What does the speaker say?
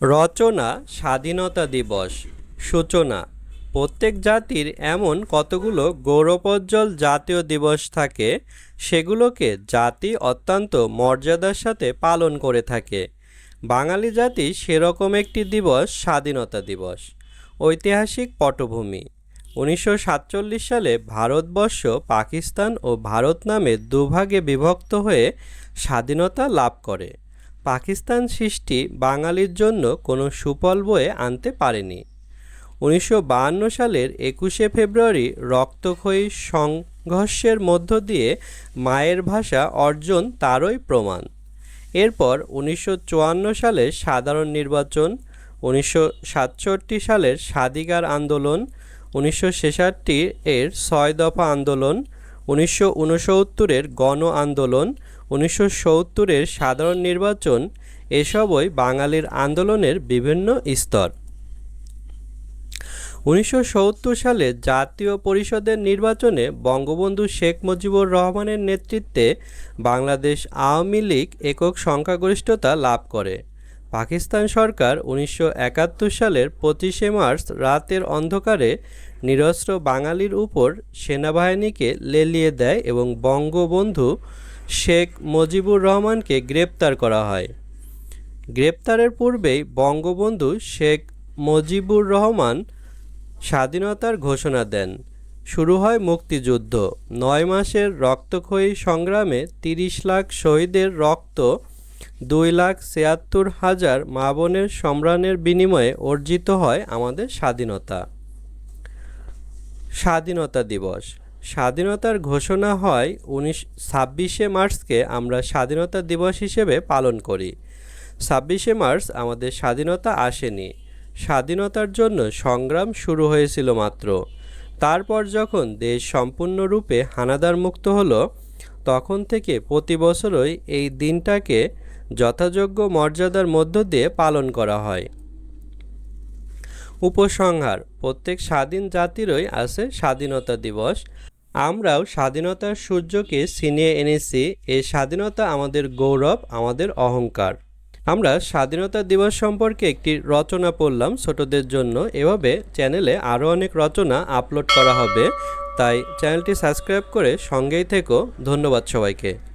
রচনা স্বাধীনতা দিবস। সূচনা, প্রত্যেক জাতির এমন কতগুলো গৌরবোজ্জ্বল জাতীয় দিবস থাকে, সেগুলোকে জাতি অত্যন্ত মর্যাদার সাথে পালন করে থাকে। বাঙালি জাতি সেরকম একটি দিবস স্বাধীনতা দিবস, ঐতিহাসিক পটভূমি। উনিশশো সাতচল্লিশ সালে ভারতবর্ষ পাকিস্তান ও ভারত নামে দুভাগে বিভক্ত হয়ে স্বাধীনতা লাভ করে। পাকিস্তান সৃষ্টি বাঙালির জন্য কোনো সুফল বয়ে আনতে পারেনি। উনিশশো সালের একুশে ফেব্রুয়ারি রক্তক্ষয়ী সংঘর্ষের মধ্য দিয়ে মায়ের ভাষা অর্জন তারই প্রমাণ। এরপর উনিশশো চুয়ান্ন সালের সাধারণ নির্বাচন, উনিশশো সাতষট্টি সালের স্বাধিকার আন্দোলন, উনিশশো ছেষট্টি এর ছয় দফা আন্দোলন, উনিশশো উনসত্তরের গণ আন্দোলন উনিশশো সত্তরের সাধারণ নির্বাচন এসবই বাঙালির আন্দোলনের বিভিন্ন স্তর। উনিশশো সত্তর সালে জাতীয় পরিষদের নির্বাচনে বঙ্গবন্ধু শেখ মুজিবুর রহমানের নেতৃত্বে বাংলাদেশ আওয়ামী লীগ একক সংখ্যাগরিষ্ঠতা লাভ করে। পাকিস্তান সরকার উনিশশো একাত্তর সালের পঁচিশে মার্চ রাতের অন্ধকারে নিরস্ত্র বাঙালির উপর সেনাবাহিনীকে লেলিয়ে দেয় এবং বঙ্গবন্ধু শেখ মুজিবুর রহমানকে গ্রেপ্তার করা হয়। গ্রেপ্তারের পূর্বেই বঙ্গবন্ধু শেখ মুজিবুর রহমান স্বাধীনতার ঘোষণা দেন। শুরু হয় মুক্তিযুদ্ধ। নয় মাসের রক্তক্ষয়ী সংগ্রামে তিরিশ লাখ শহীদের রক্ত, দুই লাখ ছিয়াত্তর হাজার মা বোনের সম্রাণের বিনিময়ে অর্জিত হয় আমাদের স্বাধীনতা। স্বাধীনতা দিবস। স্বাধীনতার ঘোষণা হয় উনিশ, ছাব্বিশে মার্চকে আমরা স্বাধীনতা দিবস হিসেবে পালন করি। ছাব্বিশে মার্চ আমাদের স্বাধীনতা আসেনি। স্বাধীনতার জন্য সংগ্রাম শুরু হয়েছিল মাত্র। তারপর যখন দেশ সম্পূর্ণরূপে হানাদার মুক্ত হলো, তখন থেকে প্রতি বছরই এই দিনটাকে যথাযোগ্য মর্যাদার মধ্য দিয়ে পালন করা হয়। উপসংহার, প্রত্যেক স্বাধীন জাতিরই আছে স্বাধীনতা দিবস। আমরাও স্বাধীনতার সূর্যকে ছিনিয়ে এনেছি, এই স্বাধীনতা আমাদের গৌরব, আমাদের অহংকার। আমরা স্বাধীনতা দিবস সম্পর্কে একটি রচনা পড়লাম ছোটদের জন্য। এভাবে চ্যানেলে আরও অনেক রচনা আপলোড করা হবে। তাই চ্যানেলটি সাবস্ক্রাইব করে সঙ্গেই থেকো। ধন্যবাদ সবাইকে।